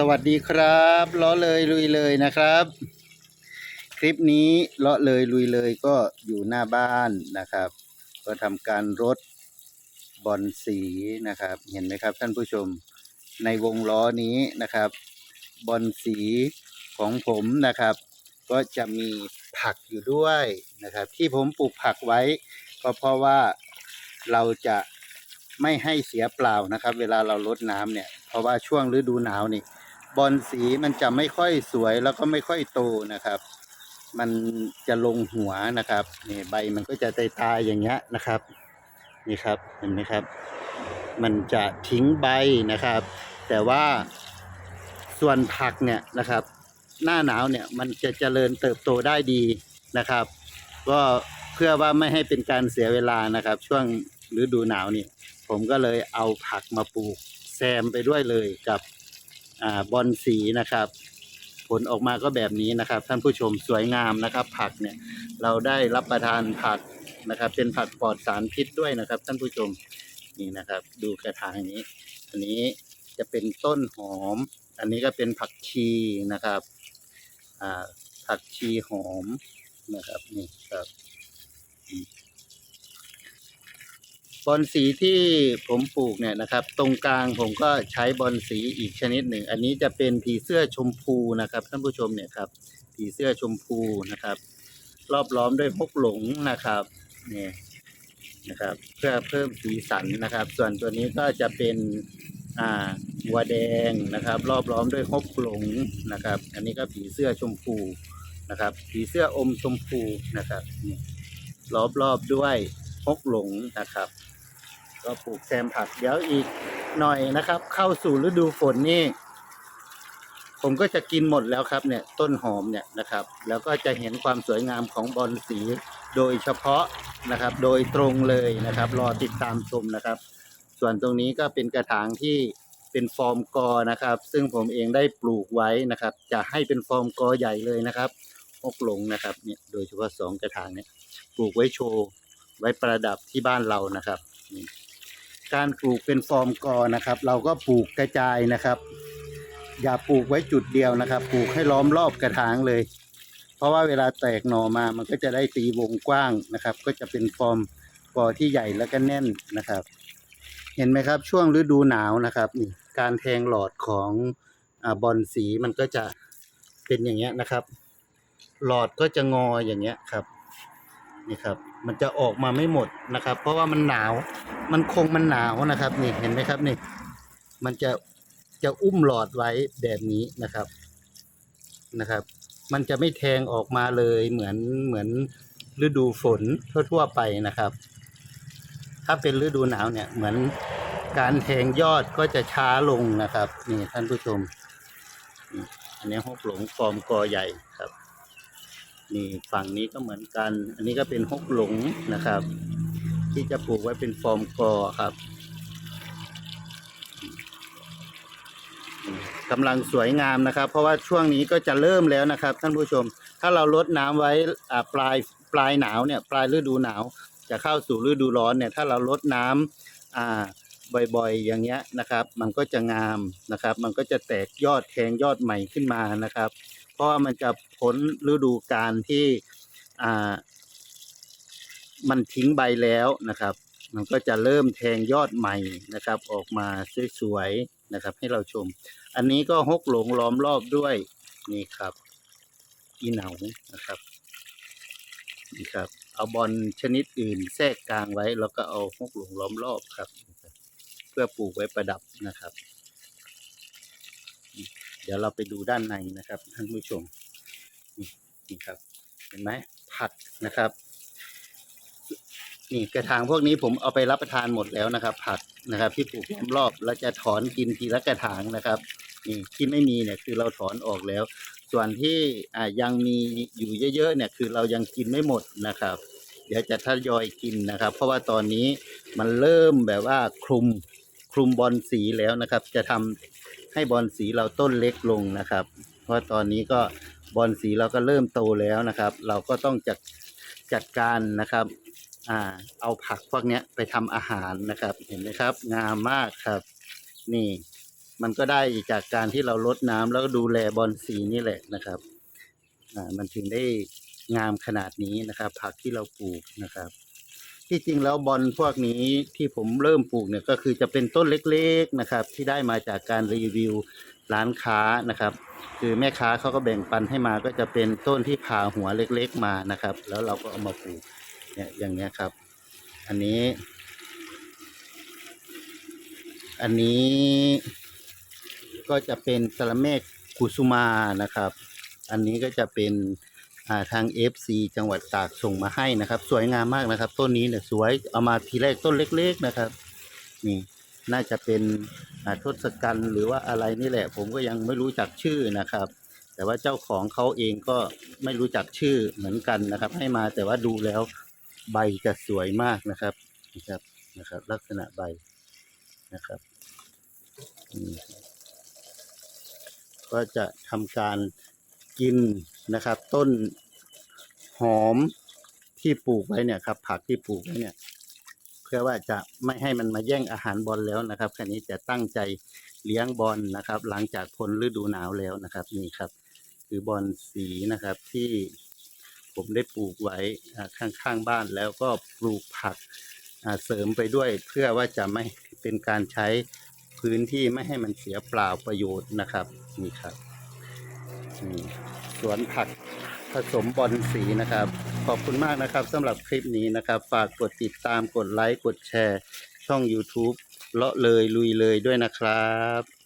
สวัสดีครับลาะเลยลุยเลยนะครับ คลิปนี้เลาะเลยลุยเลยก็อยู่หน้าบ้านนะครับ ก็ทำการรดบอลสีนะครับ เห็นไหมครับท่านผู้ชมในวงล้อนี้นะครับ บอลสีของผมนะครับ ก็จะมีผักอยู่ด้วยนะครับ ที่ผมปลูกผักไว้ ก็เพราะว่าเราจะไม่ให้เสียเปล่านะครับ เวลาเราลดน้ำเนี่ย เพราะว่าช่วงฤดูหนาวนี่ บอลสีมันจะไม่ค่อยสวยแล้วก็ไม่ค่อยโตนะครับ มันจะลงหัวนะครับนี่ใบมันก็จะตายตายๆอย่างเงี้ยนะครับนี่ครับเห็นไหมครับ มันจะทิ้งใบนะครับ แต่ว่าส่วนผักเนี่ยนะครับ หน้าหนาวเนี่ยมันจะเจริญเติบโตได้ดีนะครับ ก็เพื่อว่าไม่ให้เป็นการเสียเวลานะครับ ช่วงฤดูหนาวนี่ผมก็เลยเอาผักมาปลูกแซมไปด้วยเลยกับ อ่าบอนสีนะครับ ผลออกมาก็แบบนี้นะครับ ท่านผู้ชมสวยงามนะครับ ผักเนี่ยเราได้รับประทานผักนะครับ เป็นผักปลอดสารพิษด้วยนะครับ ท่านผู้ชมนี่นะครับ ดูกระถางนี้ อันนี้จะเป็นต้นหอม อันนี้ก็เป็นผักชีนะครับอ่าผักชีหอมนะครับนี่ครับ บอลสีที่ผมปลูกเนี่ยนะครับ ตรงกลางผมก็ใช้บอลสีอีกชนิดหนึ่ง อันนี้จะเป็นผีเสื้อชมพูนะครับท่านผู้ชมเนี่ยครับผีเสื้อชมพูนะครับ รอบล้อมด้วยพกหลงนะครับเนี่ยนะครับ เพื่อเพิ่มสีสันนะครับ ส่วนตัวนี้ก็จะเป็นอ่าวัวแดงนะครับ รอบล้อมด้วยฮกหลงนะครับ อันนี้ก็ผีเสื้อชมพูนะครับ ผีเสื้ออมชมพูนะครับนี่ล้อมรอบด้วย กหลงนะครับ ก็ปลูกแซมผักเดี๋ยวอีกหน่อยนะครับ เข้าสู่ฤดูฝนนี่ ผมก็จะกินหมดแล้วครับเนี่ย ต้นหอมเนี่ยนะครับ แล้วก็จะเห็นความสวยงามของบอลสีโดยเฉพาะนะครับ โดยตรงเลยนะครับ รอติดตามชมนะครับ ส่วนตรงนี้ก็เป็นกระถางที่เป็นฟอร์มกอนะครับ ซึ่งผมเองได้ปลูกไว้นะครับ จะให้เป็นฟอร์มกอใหญ่เลยนะครับฮกหลงนะครับเนี่ยโดยเฉพาะสองกระถางเนี่ยปลูกไว้โชว์ ไว้ประดับที่บ้านเรานะครับการปลูกเป็นฟอร์มกอนะครับ เราก็ปลูกกระจายนะครับ อย่าปลูกไว้จุดเดียวนะครับ ปลูกให้ล้อมรอบกระถางเลย เพราะว่าเวลาแตกหน่อมามันก็จะได้ตีวงกว้างนะครับ ก็จะเป็นฟอร์มกอที่ใหญ่แล้วก็แน่นนะครับ เห็นไหมครับช่วงฤดูหนาวนะครับนี่การแทงหลอดของอบอลสีมันก็จะเป็นอย่างเงี้ยนะครับ หลอดก็จะงออย่างเงี้ยครับ นี่ครับ มันจะออกมาไม่หมดนะครับ เพราะว่ามันหนาว มันคงมันหนาวนะครับ นี่เห็นไหมครับนี่ มันจะจะอุ้มหลอดไว้แบบนี้นะครับนะครับ มันจะไม่แทงออกมาเลยเหมือนเหมือนฤดูฝนทั่วๆไปนะครับ ถ้าเป็นฤดูหนาวเนี่ยเหมือนการแทงยอดก็จะช้าลงนะครับ นี่ท่านผู้ชม อันนี้ฮกหลงฟอร์มกอใหญ่ครับ นี่ฝั่งนี้ก็เหมือนกัน อันนี้ก็เป็นฮกหลงนะครับ ที่จะปลูกไว้เป็นฟอร์มกอครับกำลังสวยงามนะครับ เพราะว่าช่วงนี้ก็จะเริ่มแล้วนะครับ ท่านผู้ชม ถ้าเราลดน้ำไว้ปลายปลายหนาวเนี่ยปลายฤดูหนาว จะเข้าสู่ฤดูร้อนเนี่ยถ้าเราลดน้ำอ่าบ่อยๆ อย่างเงี้ยนะครับ มันก็จะงามนะครับ มันก็จะแตกยอดแทงยอดใหม่ขึ้นมานะครับ เพราะว่ามันจะพ้นฤดูกาลที่อ่ามันทิ้งใบแล้วนะครับ มันก็จะเริ่มแทงยอดใหม่นะครับ ออกมาสวยๆนะครับ ให้เราชม อันนี้ก็ฮกหลงล้อมรอบด้วยนี่ครับ อีเหนานะครับนี่ครับ เอาบอลชนิดอื่นแทรกกลางไว้ แล้วก็เอาฮกหลงล้อมรอบครับ เพื่อปลูกไว้ประดับนะครับ ดี๋ยวเราไปดูด้านในนะครับท่านผู้ชมนี่นี่ครับ เห็นไหมผักนะครับ นี่กระถางพวกนี้ผมเอาไปรับประทานหมดแล้วนะครับ ผักนะครับ ที่ปลูกล้อมรอบแล้วจะถอนกินทีละกระถางนะครับนี่ที่ไม่มีเนี่ยคือเราถอนออกแล้ว ส่วนที่อ่ายังมีอยู่เยอะๆเนี่ยคือเรายังกินไม่หมดนะครับ เดี๋ยวจะทยอยกินนะครับ เพราะว่าตอนนี้มันเริ่มแบบว่าคลุมคลุมบอลสีแล้วนะครับ จะทำ ให้บอลสีเราต้นเล็กลงนะครับ เพราะตอนนี้ก็บอลสีเราก็เริ่มโตแล้วนะครับ เราก็ต้องจัดจัดการนะครับอ่าเอาผักพวกนี้ไปทำอาหารนะครับ เห็นไหมครับ งามมากครับ นี่ มันก็ได้จากการที่เราลดน้ำแล้วก็ดูแลบอลสีนี่แหละนะครับอ่ามันถึงได้งามขนาดนี้นะครับ ผักที่เราปลูกนะครับ ที่จริงแล้วบอลพวกนี้ที่ผมเริ่มปลูกเนี่ยก็คือจะเป็นต้นเล็กๆนะครับ ที่ได้มาจากการรีวิวร้านค้านะครับ คือแม่ค้าเขาก็แบ่งปันให้มาก็จะเป็นต้นที่ผ่าหัวเล็กๆมานะครับ แล้วเราก็เอามาปลูกเนี่ยอย่างเนี้ยครับ อันนี้ อันนี้ก็จะเป็นสะเมกกุสุมานะครับ อันนี้ก็จะเป็น ทาง FC จังหวัดตากส่งมาให้นะครับ สวยงามมากนะครับ ต้นนี้เนี่ยสวยเอามาทีแรกต้นเล็ก ๆนะครับ นี่น่าจะเป็นทศกัณฐ์หรือว่าอะไรนี่แหละ ผมก็ยังไม่รู้จักชื่อนะครับ แต่ว่าเจ้าของเขาเองก็ไม่รู้จักชื่อเหมือนกันนะครับ ให้มาแต่ว่าดูแล้วใบจะสวยมากนะครับนะครับนะครับ ลักษณะใบนะครับก็จะทำการกิน นะครับ ต้นหอมที่ปลูกไว้เนี่ยครับ ผักที่ปลูกไว้เนี่ย เพื่อว่าจะไม่ให้มันมาแย่งอาหารบอลแล้วนะครับคันนี้จะตั้งใจเลี้ยงบอลนะครับ หลังจากพ้นฤดูหนาวแล้วนะครับ นี่ครับ คือบอลสีนะครับที่ผมได้ปลูกไว้ข้างๆบ้านแล้วก็ปลูกผักเสริมไปด้วย เพื่อว่าจะไม่เป็นการใช้พื้นที่ไม่ให้มันเสียเปล่าประโยชน์นะครับ นี่ครับนี่ สวนผักผสมบอลสีนะครับ ขอบคุณมากนะครับสำหรับคลิปนี้นะครับ ฝากกดติดตามกดไลค์กดแชร์ ช่อง YouTube เลาะเลยลุยเลยด้วยนะครับ